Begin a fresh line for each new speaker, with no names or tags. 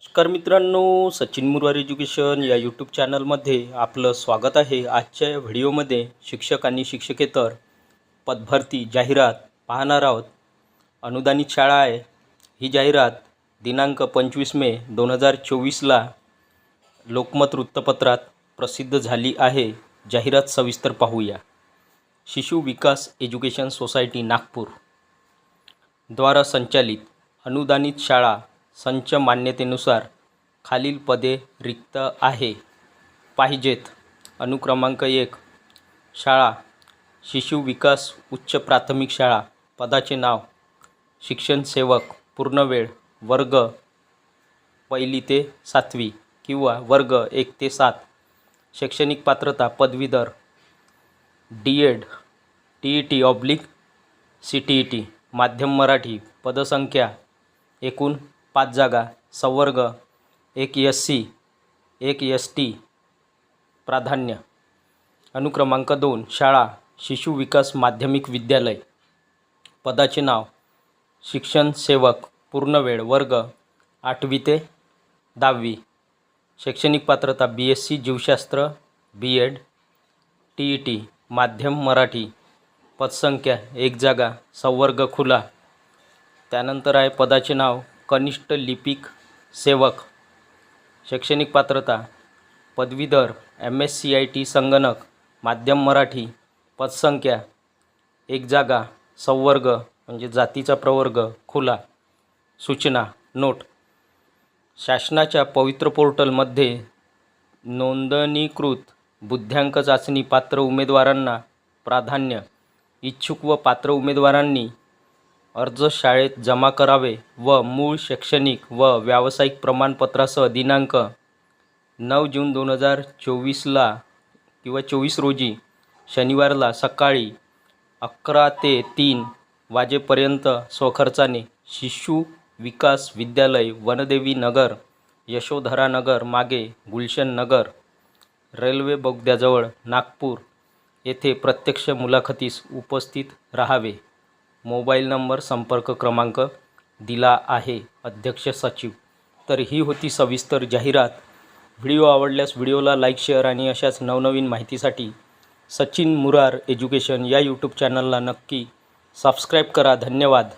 नमस्कार मित्रांनो सचिन मुरवार एज्युकेशन या यूट्यूब चॅनलमध्ये आपलं स्वागत आहे. आजच्या या व्हिडिओमध्ये शिक्षक आणि शिक्षकेतर पदभरती जाहिरात पाहणार आहोत. अनुदानित शाळा आहे. ही जाहिरात दिनांक पंचवीस मे दोन हजार चोवीसला लोकमत वृत्तपत्रात प्रसिद्ध झाली आहे. जाहिरात सविस्तर पाहूया. शिशु विकास एज्युकेशन सोसायटी नागपूर द्वारा संचालित अनुदानित शाळा संच मान्यतेनुसार खालील पदे रिक्त आहे. पाहिजेत. अनुक्रमांक एक. शाळा. शिशु विकास उच्च प्राथमिक शाळा. पदाचे नाव. शिक्षण सेवक. पूर्णवेळ वर्ग पहिली ते सातवी किंवा वर्ग एक ते सात. शैक्षणिक पात्रता पदवीधर. D Ed T E T oblique. C T E T माध्यम मराठी. पदसंख्या. एकूण पाच जागा संवर्ग एक एस सी एक एस टी प्राधान्य. अनुक्रमांक दोन शाळा शिशु विकास माध्यमिक विद्यालय. पदाचे नाव शिक्षण सेवक पूर्णवेळ वर्ग आठवी ते दहावी. शैक्षणिक पात्रता बी एस सी जीवशास्त्र B Ed T E T माध्यम मराठी. पदसंख्या एक जागा संवर्ग खुला. त्यानंतर आहे पदाचे नाव कनिष्ठ लिपिक सेवक शैक्षणिक पात्रता पदवीधर M S C I T संगणक माध्यम मराठी पदसंख्या एक जागा संवर्ग म्हणजे जातीचा प्रवर्ग खुला सूचना नोट. शासनाच्या पवित्र पोर्टलमध्ये नोंदणीकृत बुद्ध्यांक चाचणी पात्र उमेदवारांना प्राधान्य इच्छुक व पात्र उमेदवारांनी अर्ज शाळेत जमा करावे व मूळ शैक्षणिक व व्यावसायिक प्रमाणपत्रासह दिनांक नऊ जून दोन हजार चोवीसला किंवा चोवीस रोजी शनिवारला सकाळी अकरा ते तीन वाजेपर्यंत स्वखर्चाने शिशु विकास विद्यालय वनदेवी नगर यशोधरा नगर मागे गुलशन नगर रेल्वे बोगद्याजवळ नागपूर येथे प्रत्यक्ष मुलाखतीस उपस्थित राहावे. मोबाईल नंबर संपर्क क्रमांक दिला आहे अध्यक्ष सचिव. तर ही होती सविस्तर जाहिरात. व्हिडिओ आवडल्यास व्हिडिओला लाईक शेअर आणि अशाच नवनवीन माहितीसाठी सचिन मुरार एज्युकेशन या यूट्यूब चॅनलला नक्की सबस्क्राईब करा. धन्यवाद.